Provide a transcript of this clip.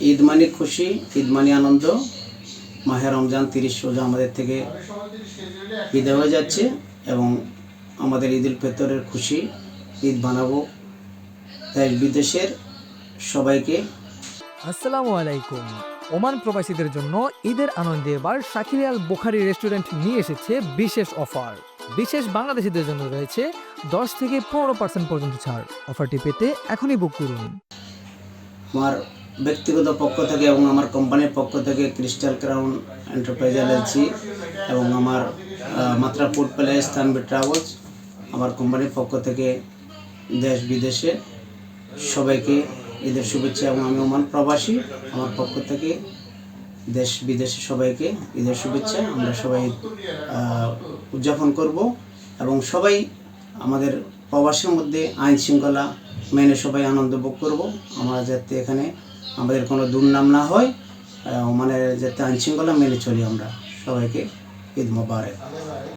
ঈদ মানে খুশি ঈদ মানে আনন্দ। মাহে রমজান তিরিশ রোজা আমাদের থেকে বিদায় হয়ে যাচ্ছে এবং আমাদের ঈদ উল ফিতরের খুশি ঈদ বানাবো দেশ বিদেশের সবাইকে। আসসালামু আলাইকুম। ওমান প্রবাসীদের জন্য ঈদের আনন্দে এবার শাকিরিয়াল বুখারি রেস্টুরেন্ট নিয়ে এসেছে বিশেষ অফার। বিশেষ বাংলাদেশিদের জন্য রয়েছে দশ থেকে পনেরো পার্সেন্ট পর্যন্ত ছাড়। অফারটি পেতে এখনই বুক করুন। আমার ব্যক্তিগত পক্ষ থেকে এবং আমার কোম্পানির পক্ষ থেকে ক্রিস্টাল ক্রাউন এন্টারপ্রাইজ এলএলসি এবং আমার মাত্রা ফুড প্যালেস তানবি ট্রাভেলস আমার কোম্পানির পক্ষ থেকে দেশ বিদেশে সবাইকে ঈদের শুভেচ্ছা এবং আমি ওমান প্রবাসী, আমার পক্ষ থেকে দেশ বিদেশে সবাইকে ঈদের শুভেচ্ছা। আমরা সবাই উদযাপন করব এবং সবাই আমাদের প্রবাসের মধ্যে আইন শৃঙ্খলা মেনে সবাই আনন্দ ভোগ করব। আমরা যাতে এখানে আমাদের কোনো দুর্নাম না হয় মানে যাতে আইন শৃঙ্খলা মেনে চলি আমরা। সবাইকে ঈদ মোবারক।